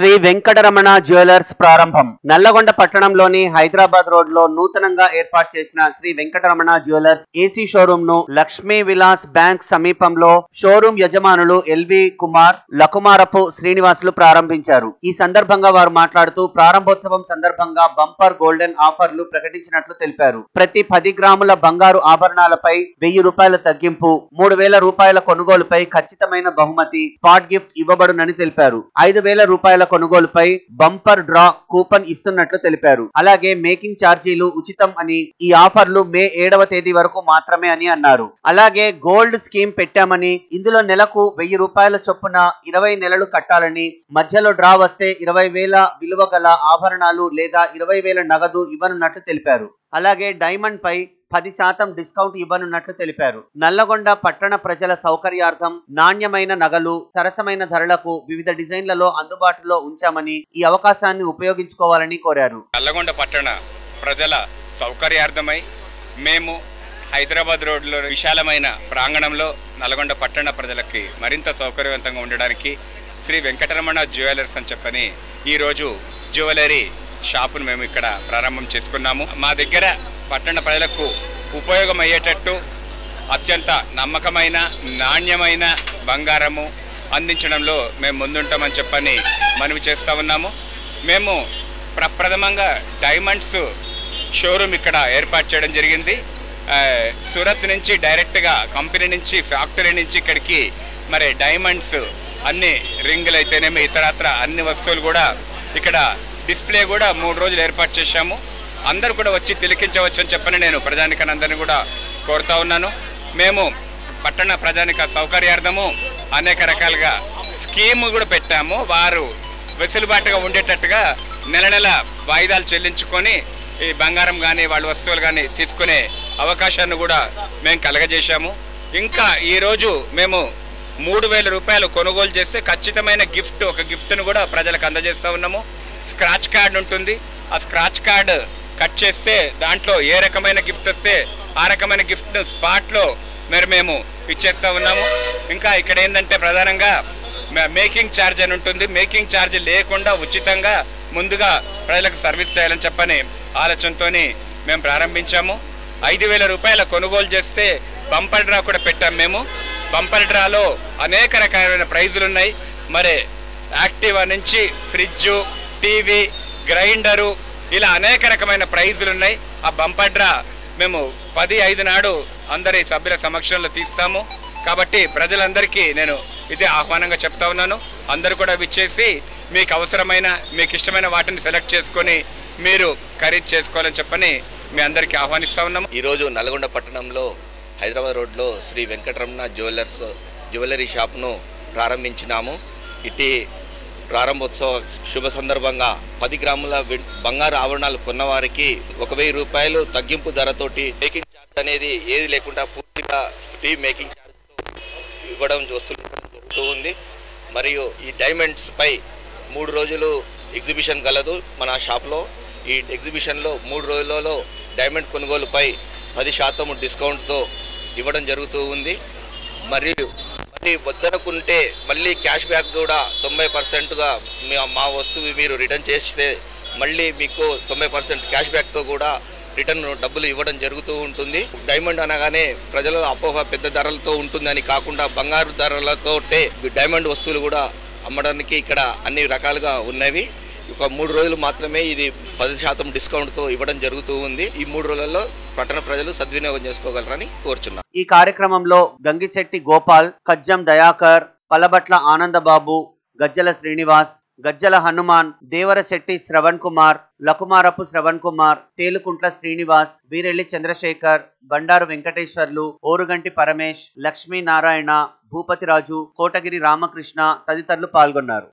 Shri Venkataramana jewellers ప్రారంభం. నల్లగొండ పట్టణంలోని హైదరాబాద్ రోడ్లో నూతనంగా ఏర్పాటు చేసిన శ్రీ వెంకటరమణ జ్యువెలర్స్ ఏసీ షోరూమ్ను లక్ష్మీ విలాస్ బ్యాంక్ సమీపంలో షోరూమ్ యజమానులు ఎల్వి కుమార్ లకుమారపు శ్రీనివాసులు ప్రారంభించారు. ఈ సందర్భంగా వారు మాట్లాడుతూ ప్రారంభోత్సవం సందర్భంగా బంపర్ గోల్డెన్ ఆఫర్లు ప్రకటించినట్లు తెలిపారు. ప్రతి పది గ్రాముల బంగారు ఆభరణాలపై వెయ్యి రూపాయల తగ్గింపు మూడు వేల రూపాయల కొనుగోలుపై ఖచ్చితమైన బహుమతి స్పాట్ గిఫ్ట్ ఇవ్వబడునని తెలిపారు. ఐదు వేల రూపాయల కొనుగోలుపై బంపర్ డ్రా కూపన్ ఇస్తున్నట్లు తెలిపారు. అలాగే మేకింగ్ ఛార్జీలు ఉచితం అని ఈ ఆఫర్లు మే ఏడవ తేదీ వరకు మాత్రమే అని అన్నారు. అలాగే గోల్డ్ స్కీమ్ పెట్టామని ఇందులో నెలకు వెయ్యి రూపాయల చొప్పున ఇరవై నెలలు కట్టాలని మధ్యలో డ్రా వస్తే ఇరవై వేల విలువ గల ఆభరణాలు లేదా ఇరవై వేల నగదు ఇవ్వనున్నట్లు తెలిపారు. అలాగే డైమండ్ పై పది శాతం డిస్కౌంట్ ఇవ్వనున్నట్లు తెలిపారు. నల్లగొండ పట్టణ ప్రజల సౌకర్యార్థం నాణ్యమైన నగలు సరసమైన ధరలకు వివిధ డిజైన్లలో అందుబాటులో ఉంచామని ఈ అవకాశాన్ని ఉపయోగించుకోవాలని కోరారు. నల్లగొండ పట్టణ ప్రజల సౌకర్యార్థమై మేము హైదరాబాద్ రోడ్లో విశాలమైన ప్రాంగణంలో నల్గొండ పట్టణ ప్రజలకి మరింత సౌకర్యవంతంగా ఉండడానికి శ్రీ వెంకటరమణ జ్యువెలర్స్ అని చెప్పని ఈరోజు జ్యువెలరీ షాపును మేము ఇక్కడ ప్రారంభం చేసుకున్నాము. మా దగ్గర పట్టణ ప్రజలకు ఉపయోగమయ్యేటట్టు అత్యంత నమ్మకమైన నాణ్యమైన బంగారము అందించడంలో మేము ముందుంటామని చెప్పని మనవి చేస్తూ ఉన్నాము. మేము ప్రప్రథమంగా డైమండ్స్ షోరూమ్ ఇక్కడ ఏర్పాటు చేయడం జరిగింది. సూరత్ నుంచి డైరెక్ట్గా కంపెనీ నుంచి ఫ్యాక్టరీ నుంచి ఇక్కడికి మరి డైమండ్స్ అన్ని రింగులు అయితేనేమి ఇతరత్ర అన్ని వస్తువులు కూడా ఇక్కడ డిస్ప్లే కూడా మూడు రోజులు ఏర్పాటు చేశాము. అందరూ కూడా వచ్చి తిలకించవచ్చు అని చెప్పని నేను ప్రజానికనందరినీ కూడా కోరుతా ఉన్నాను. మేము పట్టణ ప్రజానిక సౌకర్యార్థము అనేక రకాలుగా స్కీమ్ కూడా పెట్టాము. వారు వెసులుబాటుగా ఉండేటట్టుగా నెల నెల వాయిదాలు చెల్లించుకొని ఈ బంగారం కానీ వాళ్ళ వస్తువులు కానీ తీసుకునే అవకాశాన్ని కూడా మేము కలగజేశాము. ఇంకా ఈరోజు మేము మూడు వేల రూపాయలు కొనుగోలు చేస్తే ఖచ్చితమైన గిఫ్ట్ ఒక గిఫ్ట్ను కూడా ప్రజలకు అందజేస్తూ ఉన్నాము. స్క్రాచ్ కార్డు ఉంటుంది. ఆ స్క్రాచ్ కార్డు కట్ చేస్తే దాంట్లో ఏ రకమైన గిఫ్ట్ వస్తే ఆ రకమైన గిఫ్ట్ను స్పాట్లో మరి మేము ఇచ్చేస్తూ ఉన్నాము. ఇంకా ఇక్కడ ఏంటంటే ప్రధానంగా మేకింగ్ ఛార్జ్ అని ఉంటుంది. మేకింగ్ ఛార్జ్ లేకుండా ఉచితంగా ముందుగా ప్రజలకు సర్వీస్ చేయాలని చెప్పని ఆలోచనతో మేము ప్రారంభించాము. ఐదు వేల రూపాయల కొనుగోలు చేస్తే బంపర్ డ్రా కూడా పెట్టాం మేము. బంపర్ డ్రాలో అనేక రకాలైన ప్రైజులు ఉన్నాయి. మరి యాక్టివా నుంచి ఫ్రిడ్జ్ టీవీ గ్రైండరు ఇలా అనేక రకమైన ప్రైజులు ఉన్నాయి. ఆ బంపడ్రా మేము పది ఐదు నాడు అందరి సభ్యుల సమక్షంలో తీస్తాము. కాబట్టి ప్రజలందరికీ నేను ఇదే ఆహ్వానంగా చెప్తా ఉన్నాను. అందరూ కూడా విచ్చేసి మీకు అవసరమైన మీకు ఇష్టమైన వాటిని సెలెక్ట్ చేసుకొని మీరు ఖరీదు చేసుకోవాలని చెప్పని మీ అందరికీ ఆహ్వానిస్తా ఉన్నాము. ఈరోజు నల్గొండ పట్టణంలో హైదరాబాద్ రోడ్లో శ్రీ వెంకటరమణ జ్యువెలర్స్ జ్యువెలరీ షాప్ను ప్రారంభించినాము. ఇటీ ప్రారంభోత్సవ శుభ సందర్భంగా పది గ్రాముల బంగారు ఆభరణాలు కొన్నవారికి ఒక వెయ్యి రూపాయలు తగ్గింపు ధరతోటి మేకింగ్ ఛార్జ్ అనేది ఏది లేకుండా పూర్తిగా ఫ్రీ మేకింగ్ ఛార్జ్తో ఇవ్వడం వస్తువులు జరుగుతూ ఉంది. మరియు ఈ డైమండ్స్ పై మూడు రోజులు ఎగ్జిబిషన్ కలదు మన షాప్లో. ఈ ఎగ్జిబిషన్లో మూడు రోజులలో డైమండ్ కొనుగోలుపై పది శాతం డిస్కౌంట్తో ఇవ్వడం జరుగుతూ ఉంది. మరియు వద్దనుకుంటే మళ్ళీ క్యాష్ బ్యాక్ కూడా తొంభై పర్సెంట్గా మా వస్తువు మీరు రిటర్న్ చేస్తే మళ్ళీ మీకు తొంభై పర్సెంట్ క్యాష్ బ్యాక్తో కూడా రిటర్న్ డబ్బులు ఇవ్వడం జరుగుతూ ఉంటుంది. డైమండ్ అనగానే ప్రజల అపోహ పెద్ద ధరలతో ఉంటుందని కాకుండా బంగారు ధరలతో డైమండ్ వస్తువులు కూడా అమ్మడానికి ఇక్కడ అన్ని రకాలుగా ఉన్నవి. ఒక మూడు రోజులు మాత్రమే ఇది పది శాతం డిస్కౌంట్తో ఇవ్వడం జరుగుతూ ఉంది. ఈ మూడు రోజులలో పట్టణ ప్రజలు సద్వినియోగం చేసుకోగలరని కోరుచున్నాను ఈ కార్యక్రమంలో గంగిశెట్టి గోపాల్ కజ్జం దయాకర్ పలబట్ల ఆనందబాబు గజ్జల శ్రీనివాస్ గజ్జల హనుమాన్ దేవరశెట్టి శ్రవణ్ కుమార్ లకుమారపు శ్రవణ్ కుమార్ తేలుకుంట్ల శ్రీనివాస్ వీరెల్లి చంద్రశేఖర్ బండారు వెంకటేశ్వర్లు ఓరుగంటి పరమేష్ లక్ష్మీనారాయణ భూపతిరాజు కోటగిరి రామకృష్ణ తదితరులు పాల్గొన్నారు.